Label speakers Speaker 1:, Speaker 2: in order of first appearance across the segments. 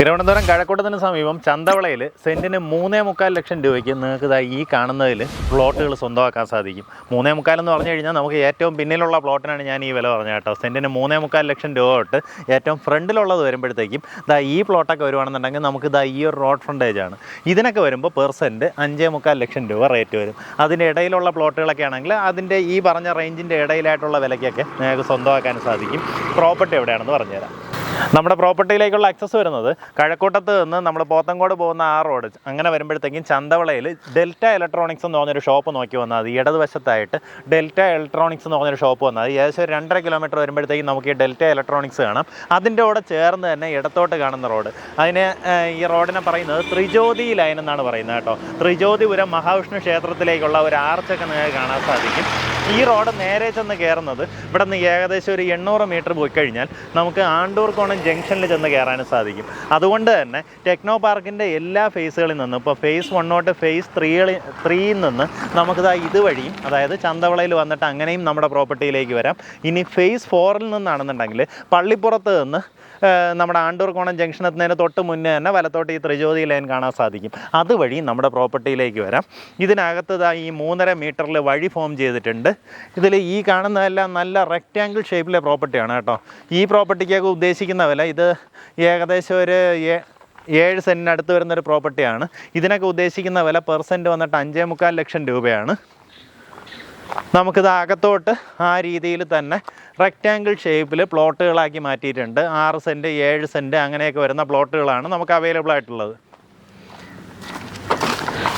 Speaker 1: തിരുവനന്തപുരം കഴക്കൂട്ടത്തിന് സമീപം ചന്തവളയിൽ സെന്റിന് മൂന്നേ മുക്കാൽ ലക്ഷം രൂപയ്ക്ക് നിങ്ങൾക്ക് ഈ കാണുന്നതിൽ പ്ലോട്ടുകൾ സ്വന്തമാക്കാൻ സാധിക്കും. മൂന്നേ മുക്കാൽ എന്ന് പറഞ്ഞു കഴിഞ്ഞാൽ നമുക്ക് ഏറ്റവും പിന്നിലുള്ള പ്ലോട്ടിനാണ് ഞാൻ ഈ വില പറഞ്ഞത് കേട്ടോ. സെന്റിന് മൂന്നേ മുക്കാൽ ലക്ഷം രൂപ തൊട്ട് ഏറ്റവും ഫ്രണ്ടിലുള്ളത് വരുമ്പോഴത്തേക്കും ഇതാ ഈ പ്ലോട്ടൊക്കെ വരുവാണെന്നുണ്ടെങ്കിൽ നമുക്ക് ഇതാ ഈ ഒരു റോഡ് ഫ്രണ്ടേജ് ആണ്. ഇതിനൊക്കെ വരുമ്പോൾ പെർസെന്റ് അഞ്ചേ മുക്കാൽ ലക്ഷം രൂപ റേറ്റ് വരും. അതിന്റെ ഇടയിലുള്ള പ്ലോട്ടുകളൊക്കെ ആണെങ്കിൽ അതിന്റെ ഈ പറഞ്ഞ റേഞ്ചിന്റെ ഇടയിലായിട്ടുള്ള വിലയ്ക്കൊക്കെ നിങ്ങൾക്ക് സ്വന്തമാക്കാൻ സാധിക്കും. പ്രോപ്പർട്ടി എവിടെയാണെന്ന് പറഞ്ഞുതരാം. നമ്മുടെ പ്രോപ്പർട്ടിയിലേക്കുള്ള ആക്സസ് വരുന്നത് കഴക്കൂട്ടത്ത് നിന്ന് നമ്മൾ പോത്തങ്കോട് പോകുന്ന ആ റോഡ് അങ്ങനെ വരുമ്പോഴത്തേക്കും ചന്തവളയിൽ ഡെൽറ്റ ഇലക്ട്രോണിക്സ് എന്ന് പറഞ്ഞൊരു ഷോപ്പ് നോക്കി വന്നാൽ മതി. ഇടതുവശത്തായിട്ട് ഡെൽറ്റ ഇലക്ട്രോണിക്സ് എന്ന് പറഞ്ഞൊരു ഷോപ്പ് വന്നാൽ മതി. ഏകദേശം ഒരു രണ്ടര കിലോമീറ്റർ വരുമ്പോഴത്തേക്കും നമുക്ക് ഈ ഡെൽറ്റ ഇലക്ട്രോണിക്സ് കാണാം. അതിന്റെ കൂടെ ചേർന്ന് തന്നെ ഇടത്തോട്ട് കാണുന്ന റോഡ് അതിന് ഈ റോഡിനെ പറയുന്നത് ത്രിജ്യോതി ലൈൻ എന്നാണ് പറയുന്നത് കേട്ടോ. ത്രിജ്യോതിപുരം മഹാവിഷ്ണു ക്ഷേത്രത്തിലേക്കുള്ള ഒരു ആർച്ചൊക്കെ നിങ്ങൾക്ക് കാണാൻ സാധിക്കും. ഈ റോഡ് നേരെ ചെന്ന് കയറുന്നത് ഇവിടെ നിന്ന് ഏകദേശം ഒരു എണ്ണൂറ് മീറ്റർ പോയി കഴിഞ്ഞാൽ നമുക്ക് ആണ്ടൂർ കോണം ജംഗ്ഷനിൽ ചെന്ന് കയറാനും സാധിക്കും. അതുകൊണ്ട് തന്നെ ടെക്നോ പാർക്കിന്റെ എല്ലാ ഫേസുകളിൽ നിന്നും ഇപ്പോൾ ഫേസ് വൺ തൊട്ട് ഫേസ് ത്രീകളിൽ ത്രീയിൽ നിന്ന് നമുക്കിതാ ഇതുവഴിയും അതായത് ചന്തവളയിൽ വന്നിട്ട് അങ്ങനെയും നമ്മുടെ പ്രോപ്പർട്ടിയിലേക്ക് വരാം. ഇനി ഫേസ് ഫോറിൽ നിന്നാണെന്നുണ്ടെങ്കിൽ പള്ളിപ്പുറത്ത് നിന്ന് നമ്മുടെ ആണ്ടൂർ കോണം ജംഗ്ഷൻ തൊട്ട് മുന്നേ തന്നെ വലത്തോട്ട് ഈ ത്രിജ്യോതി ലൈൻ കാണാൻ സാധിക്കും. അതുവഴി നമ്മുടെ പ്രോപ്പർട്ടിയിലേക്ക് വരാം. ഇതിനകത്ത് ഈ മൂന്നര മീറ്ററിൽ വഴി ഫോം ചെയ്തിട്ടുണ്ട്. ഇതിൽ ഈ കാണുന്നതെല്ലാം നല്ല റെക്റ്റാങ്കിൾ ഷേപ്പിലെ പ്രോപ്പർട്ടിയാണ് കേട്ടോ. ഈ പ്രോപ്പർട്ടിക്കൊക്കെ ഉദ്ദേശിക്കുന്ന വില ഇത് ഏകദേശം ഒരു ഏഴ് സെന്റിനടുത്ത് വരുന്നൊരു പ്രോപ്പർട്ടിയാണ് ഇതിനൊക്കെ ഉദ്ദേശിക്കുന്ന വില പെർസെന്റ് വന്നിട്ട് അഞ്ചേ മുക്കാൽ ലക്ഷം രൂപയാണ്. നമുക്കിത് അകത്തോട്ട് ആ രീതിയിൽ തന്നെ റെക്റ്റാങ്കിൾ ഷേപ്പിൽ പ്ലോട്ടുകളാക്കി മാറ്റിയിട്ടുണ്ട്. ആറ് സെന്റ് ഏഴ് സെന്റ് അങ്ങനെയൊക്കെ വരുന്ന പ്ലോട്ടുകളാണ് നമുക്ക് അവൈലബിൾ ആയിട്ടുള്ളത്.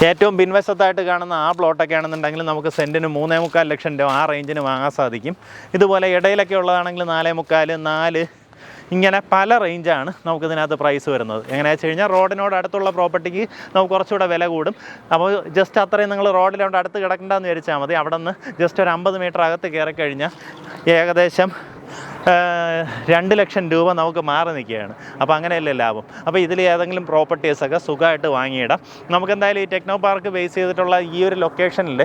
Speaker 1: ഏറ്റവും പിൻവശത്തായിട്ട് കാണുന്ന ആ പ്ലോട്ടൊക്കെ ആണെന്നുണ്ടെങ്കിൽ നമുക്ക് സെന്റിന് മൂന്നേ മുക്കാൽ ലക്ഷം രൂപ ആ റേഞ്ചിന് വാങ്ങാൻ സാധിക്കും. ഇതുപോലെ ഇടയിലൊക്കെ ഉള്ളതാണെങ്കിൽ നാലേ മുക്കാൽ നാല് ഇങ്ങനെ പല റേഞ്ചാണ് നമുക്കിതിനകത്ത് പ്രൈസ് വരുന്നത്. എങ്ങനെയാണെന്ന് വെച്ച് കഴിഞ്ഞാൽ റോഡിനോട് അടുത്തുള്ള പ്രോപ്പർട്ടിക്ക് നമുക്ക് കുറച്ചുകൂടെ വില കൂടും. അപ്പോൾ ജസ്റ്റ് അത്രയും നിങ്ങൾ റോഡിലോട്ട് അടുത്ത് കിടക്കണ്ടെന്ന് വിചാരിച്ചാൽ മതി. അവിടെ നിന്ന് ജസ്റ്റ് ഒരു അമ്പത് മീറ്റർ അകത്ത് കയറി കഴിഞ്ഞാൽ ഏകദേശം രണ്ട് ലക്ഷം രൂപ നമുക്ക് മാറി നിൽക്കുകയാണ്. അപ്പോൾ അങ്ങനെയല്ലേ ലാഭം? അപ്പോൾ ഇതിൽ ഏതെങ്കിലും പ്രോപ്പർട്ടീസൊക്കെ സുഖമായിട്ട് വാങ്ങിയിടാം. നമുക്കെന്തായാലും ഈ ടെക്നോ പാർക്ക് ബേസ് ചെയ്തിട്ടുള്ള ഈ ഒരു ലൊക്കേഷനിൽ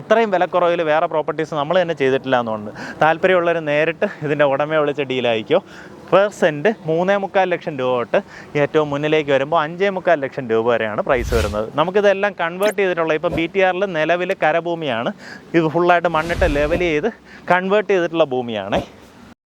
Speaker 1: ഇത്രയും വിലക്കുറവിൽ വേറെ പ്രോപ്പർട്ടീസ് നമ്മൾ തന്നെ ചെയ്തിട്ടില്ല എന്നുണ്ട്. താല്പര്യമുള്ളവർ നേരിട്ട് ഇതിന്റെ ഉടമയെ വിളിച്ച് ഡീലായിക്കോ പെർ സെന്റ് മൂന്നേ മുക്കാൽ ലക്ഷം രൂപ തൊട്ട് ഏറ്റവും മുന്നിലേക്ക് വരുമ്പോൾ അഞ്ചേ മുക്കാൽ ലക്ഷം രൂപ വരെയാണ് പ്രൈസ് വരുന്നത്. നമുക്കിതെല്ലാം കൺവേർട്ട് ചെയ്തിട്ടുള്ള ഇപ്പോൾ ബി ടി ആറിൽ നിലവിൽ കരഭൂമിയാണ്. ഇത് ഫുള്ളായിട്ട് മണ്ണിട്ട് ലെവൽ ചെയ്ത് കൺവേർട്ട് ചെയ്തിട്ടുള്ള ഭൂമിയാണ്.